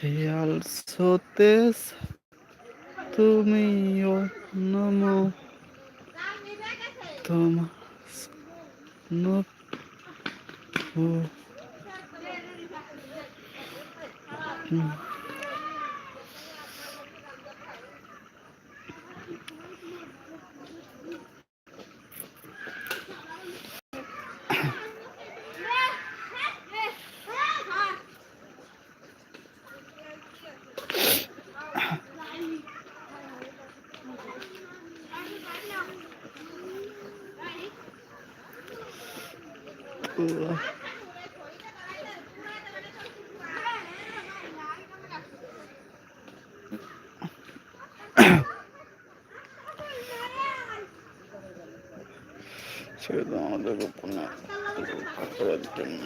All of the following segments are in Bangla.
খেয়াল সতেস তুমি নম তোমার ছেড়ে দাও আমাদের গোপনে করার জন্য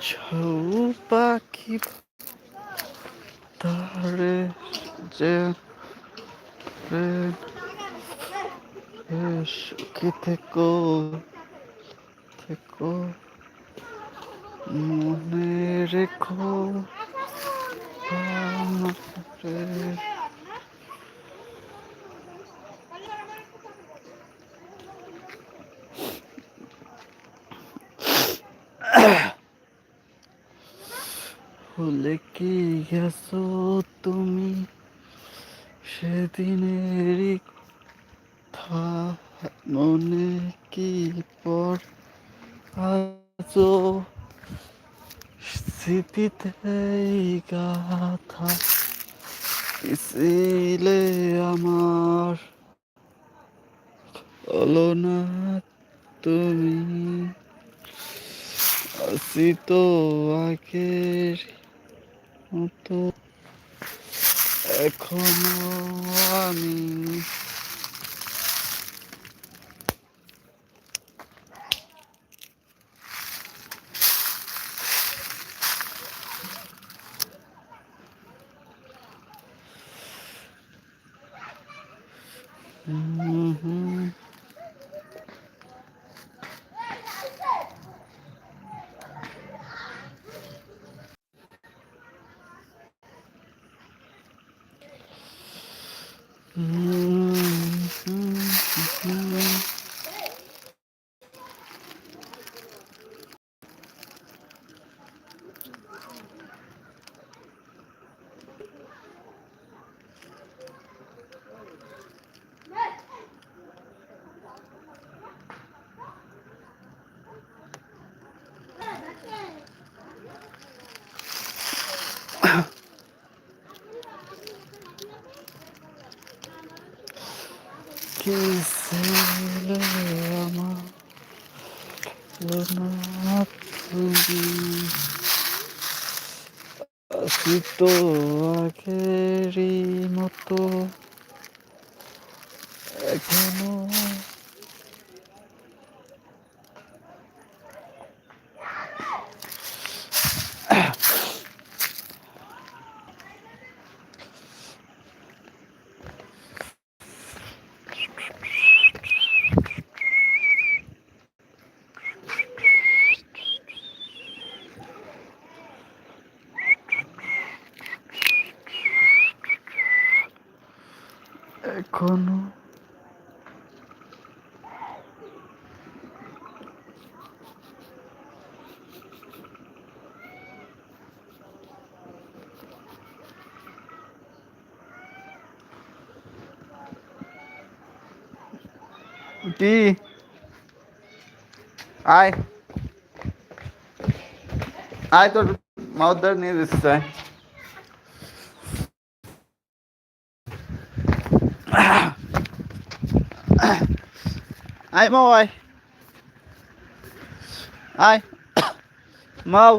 ঝৌ পাখি তারে যে সুখী থেকো? থেকো। মনে রেখো। আমাদের ভুলে কি গেছো তুমি? সেদিনেরই কথা মনে কি পর আজও স্মৃতিতেই গাথা ছিলে আমার। হলো না তুমি, আসি তো আগের মতো। এখনও আমি হুম হুম কি ছিলে আমার হলো না তুমি আসি তো আগেরই মতো এখনও এখনও। কি? আয়। আয় তোর মাউদ্দার নিয়ে দিচ্ছে আয় আয় মাও আয় আয় মাও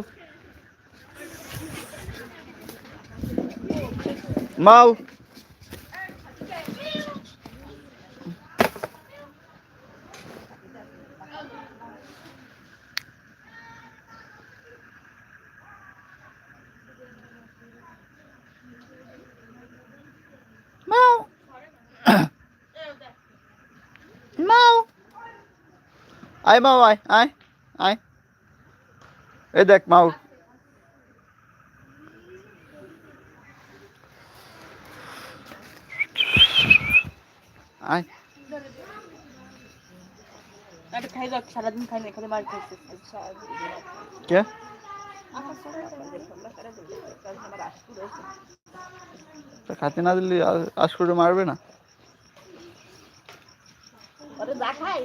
মাও আয় মাও আয় আয় আয়। এ দেখ মাও আয়। না এখানে বাড়ি কে? তা খাতে না দিলে আশ করে মারবে না? ওরে যা খাই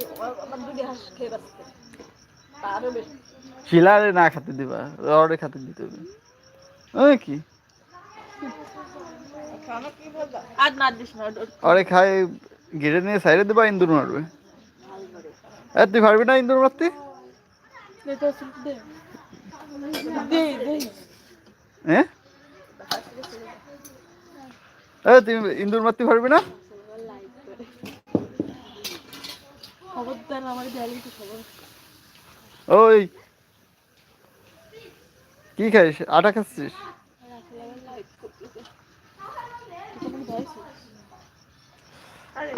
আমার দুটি হাঁস খেয়ে বাঁচতে তারও বেশি। শিলারে না খাতে দিবা রডে খাতে দিতে হবে। ওই কি? আর আরে খাই ঘিরে নিয়ে সাইডে দিবা ইন্দুর মারবে। এ তুই পারবি না ইন্দুর মারতে? দে তো দে। দে দে। হ্যাঁ এ তুই ইন্দুর মারতে পারবি না? ওই, কি খাইস? আটা খাচ্ছিস?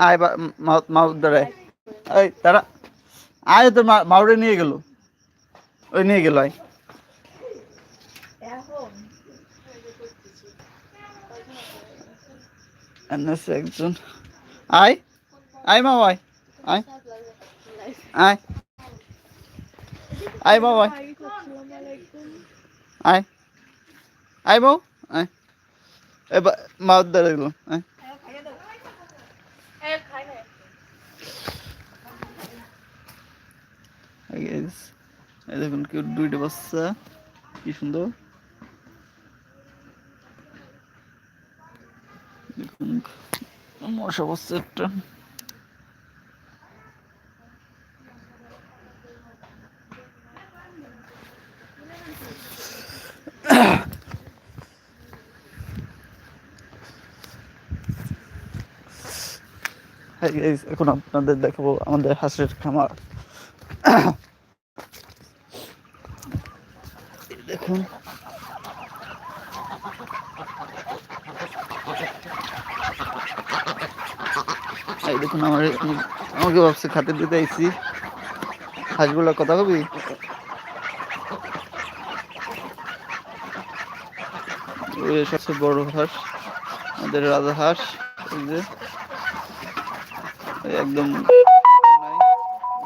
আয় এই, তারা, আয় তো মাউরে নিয়ে গেল। ওই, নিয়ে গেল, আয়। একজন। আয় আয় মা আয় আয়। আয়। আয় মা আয়। আয়। আয় বউ, আয়। এবার মা দাঁড়ায় গেল আয়। দেখুন কি দুইটা বাচ্চা, কি সুন্দর। দেখুন, মশা বাচ্চা একটা। এখন আপনাদের দেখাবো আমাদের হাঁসের খামার। দেখুন। দেখুন, আমার আমাকে ভাবছে খাতে দিতে আইছি। হাঁসগুলো কথা কবি? সবচেয়ে বড় হাঁস, আমাদের রাজা হাঁস যে। একদম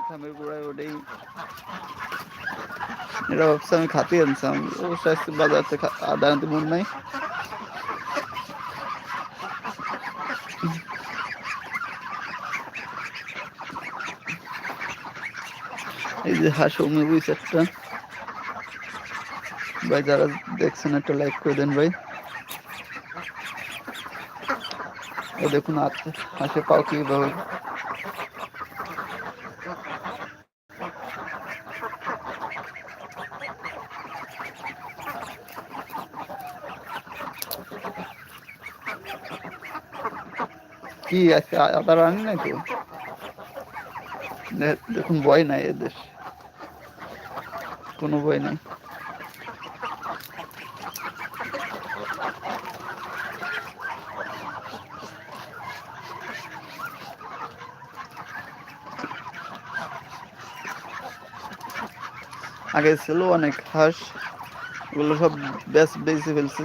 খামের গোড়ায় ওটাই এটা ভাবছে আমি খাতে আনছিলাম অবশ্য আজকে বাজার আদা আনতে মন নাই। এই যে হাঁস বুঝছে একটা। ভাই, যারা দেখছেন একটা লাইক করে দেন ভাই। এই দেখুন হাঁসে পাও কীভাবে। কি আজকে আদা রানি নাই তো? দেখুন, ভয় নাই এদের। কোনো ভয় নাই। আগে ছিল অনেক হাঁস। ওগুলো সব বেশ বেঁচে ফেলছে।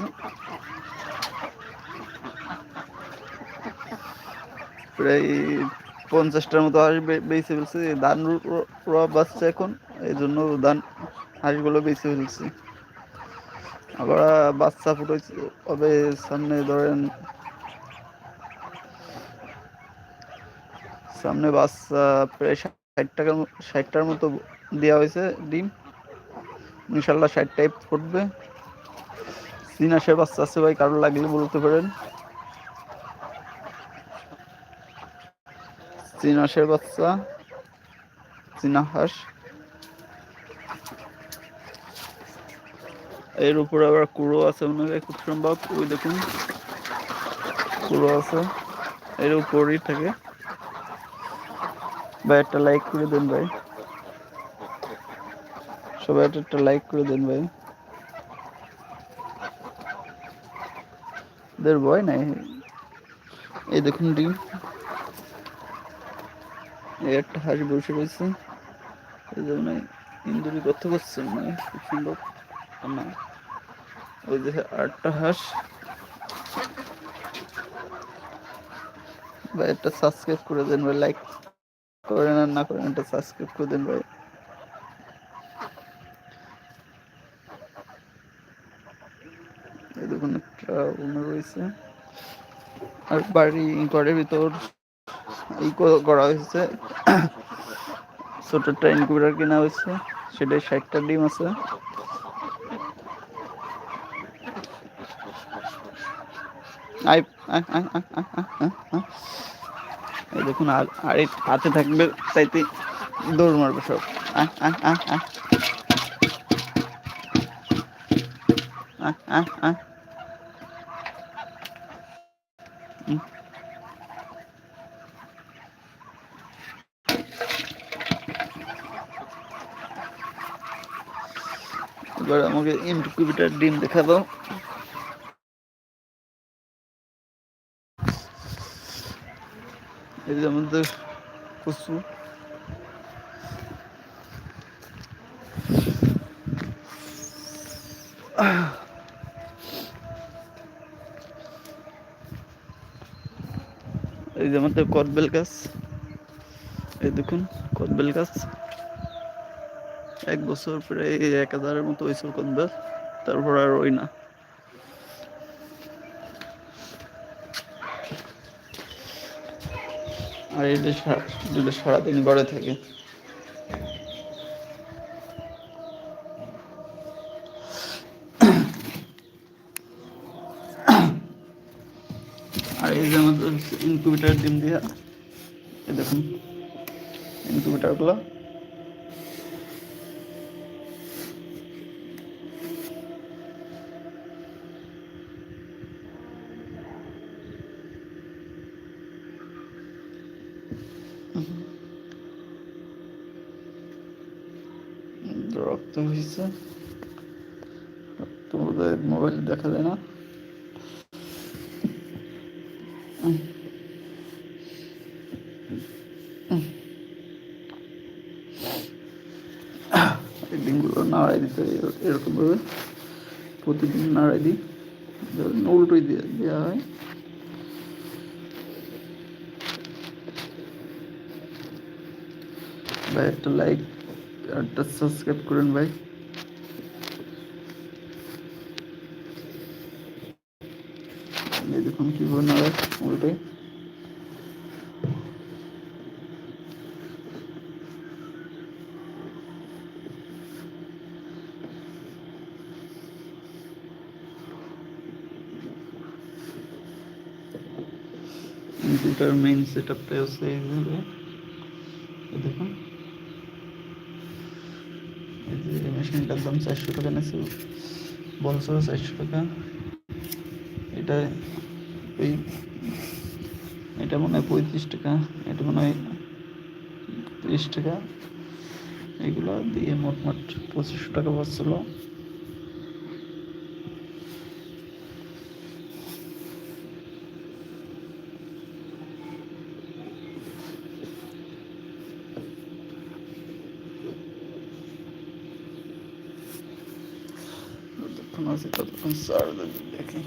প্রায় পঞ্চাশটার মতো হাঁস বেঁচে ফেলছে। ধান রো- রো- রোয়া বাচ্চা এখন, এই জন্য ধান হাঁসগুলো বেঁচে ফেলছে। আবার বাচ্চা ফুটেছে তবে সামনে ধরেন, সামনে বাচ্চা প্রায় ষাট টাকার ষাটটার মতো দেওয়া হয়েছে ডিম। ইনশাল্লাহ ষাটটাই ফুটবে। চীন বাচ্চা আছে ভাই, কারও লাগলে বলতে পারেন। চীন হাঁসের বাচ্চা চীনা হাঁস এর উপরে আবার কুড়ো আছে মনে হয় খুব সম্ভব ওই দেখুন, কুড়ো আছে। এর উপরেই থাকে। ভাই, একটা লাইক করে দেন ভাই। সবাই একটা লাইক করে দেন ভাই। এদের ভয় নাই। এই দেখুন ডিম। একটা হাঁস বসে রয়েছে। এই জন্য ইন্দুরি করতে করছেন না খুব সুন্দর না ওই যে আটটা হাঁস। ভাই একটা সাবস্ক্রাইব করে দেন ভাই লাইক করেন আর না করেন একটা সাবস্ক্রাইব করে দেন ভাই। দেখুন, একটা রয়েছে। আর বাড়ি, ঘরের ভিতর এই করা হয়েছে ছোট একটা ইনকিউবেটার কেনা হয়েছে সেটাই ষাটটা ডিম আছে। এই দেখুন আর হাতে থাকবে চাইতে দৌড় মারবে সব আহ আহ আহ আহ আহ আহ আয় এবার আমাকে ইনকিউবেটার ডিম দেখা দাও এই যে আমাদের কচু। এই যে আমাদের কদবেল গাছ। এই দেখুন, কদবেল গাছ। এক বছর প্রায় এক হাজারের মতো হয়েছিল কদবেল তারপর আর ওই না। আর সা- দুটো সারাদিন ঘরে থাকে। আর এই যে আমাদের ইনকিউবেটার ডিম দিয়া দেখুন ইনকিউবেটারগুলো রক্ত হয়েছে রক্ত বোধহয় দেখা যায় না। নাড়াই দিতে এরকমভাবে প্রতিদিন নাড়াই দিই। উল্টোই দেওয়া হয়। ভাই একটা লাইক একটা সাবস্ক্রাইব করেন ভাই এই দেখুন কীভাবে নাড়ায় উল্টে কম্পিউটার মেইন সেট আপটা হচ্ছে এইভাবে এই দেখুন এই মেশিনটার দাম চারশো টাকা নিয়েছে বলছো চারশো টাকা। এটা ওই এটা মনে হয় পঁয়ত্রিশ টাকা, এটা মনে হয় তিরিশ টাকা। এগুলো দিয়ে মোট মোট পঁচিশশো টাকা পড়ছিল আছে ততক্ষণ সার দেখি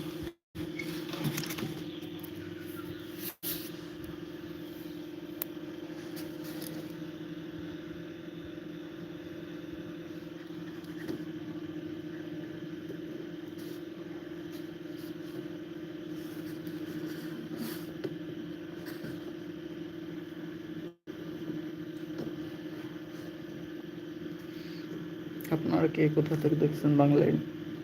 আপনারা কে কোথা থেকে দেখছেন বাংলায়?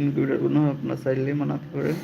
ইনকিউবেটারগুলো আপনার চাইলে মানাতে পারেন।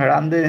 রান দে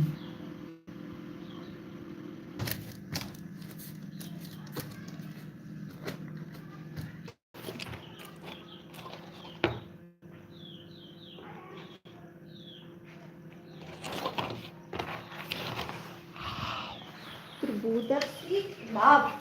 Hum. Tributa e.